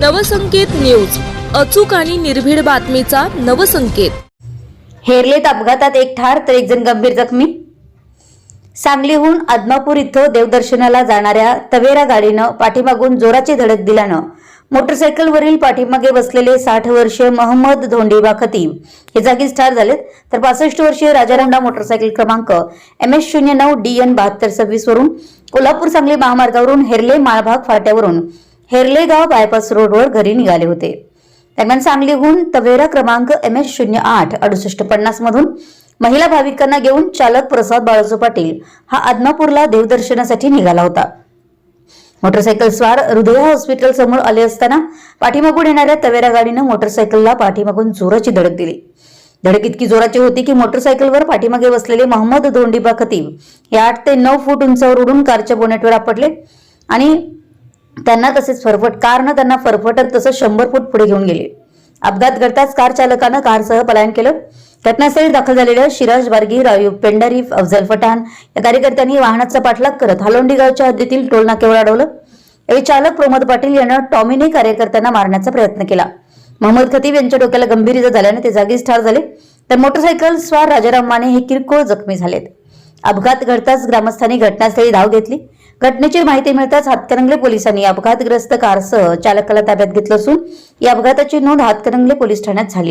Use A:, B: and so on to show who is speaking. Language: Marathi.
A: नवसंकेत न्यूज. अचूक आणि निर्भीड बातमीचा नवसंकेत.
B: हेरलेत अपघातात एक ठार तर एक जण गंभीर जखमी. सांगलीहून आदमापूर इथं देवदर्शनाला जाणाऱ्या तवेरा गाडीनं पाठीमागून जोराची धडक दिल्यानं मोटरसायकलवरील पाठीमागे बसलेले साठ वर्षीय महम्मद धोंडीबा खतीब हे जागीच ठार झालेत. तर पासष्ट वर्षीय राजारामडा मोटरसायकल क्रमांक एम एस शून्य नऊ डी एन बहात्तर सव्वीस वरून कोल्हापूर सांगली महामार्गावरून हेरले माळभाग फाट्यावरून हेरलेगाव बायपास रोडवर घरी निघाले होते. दरम्यान सांगलीहून तवेरा क्रमांक एम एस शून्य आठ अडुसष्ट पन्नास मधून महिला भाविकांना घेऊन चालक प्रसाद बाळाजू पाटील हा आदमापूरला देवदर्शनासाठी निघाला होता. मोटरसायकल स्वार हृदय हॉस्पिटल समोर आले असताना पाठीमागून येणाऱ्या तवेरा गाडीनं मोटरसायकलला पाठीमागून जोराची धडक दिली. धडक इतकी जोराची होती की मोटरसायकलवर पाठीमागे बसलेले मोहम्मद धोंडीबा खतीब हे आठ ते नऊ फूट उंचावर उडून कारच्या बोनेटवर आपटले आणि त्यांना तसेच फरफट कारनं त्यांना फरफटत तसं शंभर फूट पुढे घेऊन गेले. अपघात घडताच कार चालकानं कारसह पलायन केलं. घटनास्थळी दाखल झालेल्या शिराज बारगी रायू पेंडारी अफजल पठाण या कार्यकर्त्यांनी वाहनाचा पाठलाग करत हालोंडी गावच्या हद्दीतील टोल नाक्यावर अडवलं. यावेळी चालक प्रमोद पाटील यानं टॉमीने कार्यकर्त्यांना मारण्याचा प्रयत्न केला. मोहम्मद खतीब यांच्या डोक्याला गंभीर इजा झाल्याने ते जागीच ठार झाले. तर मोटरसायकल स्वार राजाराम माने हे किरकोळ जखमी झालेत. अपघात घडताच ग्रामस्थांनी घटनास्थळी धाव घेतली. घटनेची माहिती मिळताच हातकणंगले पोलिसांनी अपघातग्रस्त कारसह चालकाला ताब्यात घेतलं असून या अपघाताची नोंद हातकणंगले पोलीस ठाण्यात झाली.